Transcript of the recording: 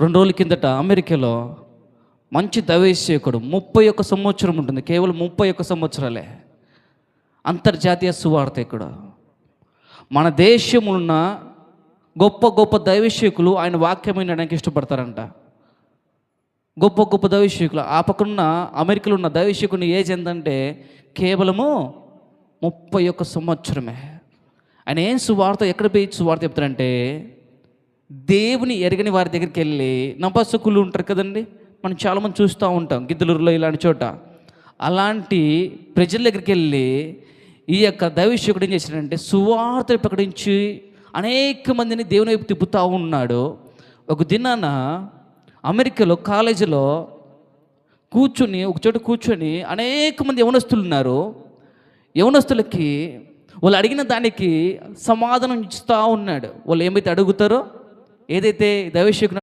రెండు రోజుల కిందట అమెరికాలో మంచి దవేశకుడు ముప్పై ఒక్క సంవత్సరం ఉంటుంది కేవలం ముప్పై ఒక్క సంవత్సరాలే. అంతర్జాతీయ సువార్తకుడు మన దేశమున్న గొప్ప గొప్ప దైవశీకులు ఆయన వాక్యం వినడానికి ఇష్టపడతారంట. గొప్ప గొప్ప దైవశీకులు ఆ పక్కన అమెరికాలో ఉన్న దైవశీకుని ఏజ్ ఎంతంటే కేవలము ముప్పై ఒక్క సంవత్సరమే. ఆయన ఏం సువార్త ఎక్కడ పోయి సువార్త చెప్తారంటే దేవుని ఎరగని వారి దగ్గరికి వెళ్ళి నపసుకులు ఉంటారు కదండి మనం చాలామంది చూస్తూ ఉంటాం గిద్దలూరులో ఇలాంటి చోట. అలాంటి ప్రజల దగ్గరికి వెళ్ళి ఈ యొక్క దైవశకుడు ఏం చేశాడంటే సువార్త ప్రకటించి అనేక మందిని దేవుని వైపు తిప్పుతూ ఉన్నాడు. ఒక దినాన అమెరికాలో కాలేజీలో కూర్చుని ఒక చోట కూర్చొని అనేక మంది యవనస్తులు ఉన్నారు. యవనస్తులకి వాళ్ళు అడిగిన దానికి సమాధానం ఇస్తూ ఉన్నాడు. వాళ్ళు ఏమైతే అడుగుతారో ఏదైతే దైవశకుడు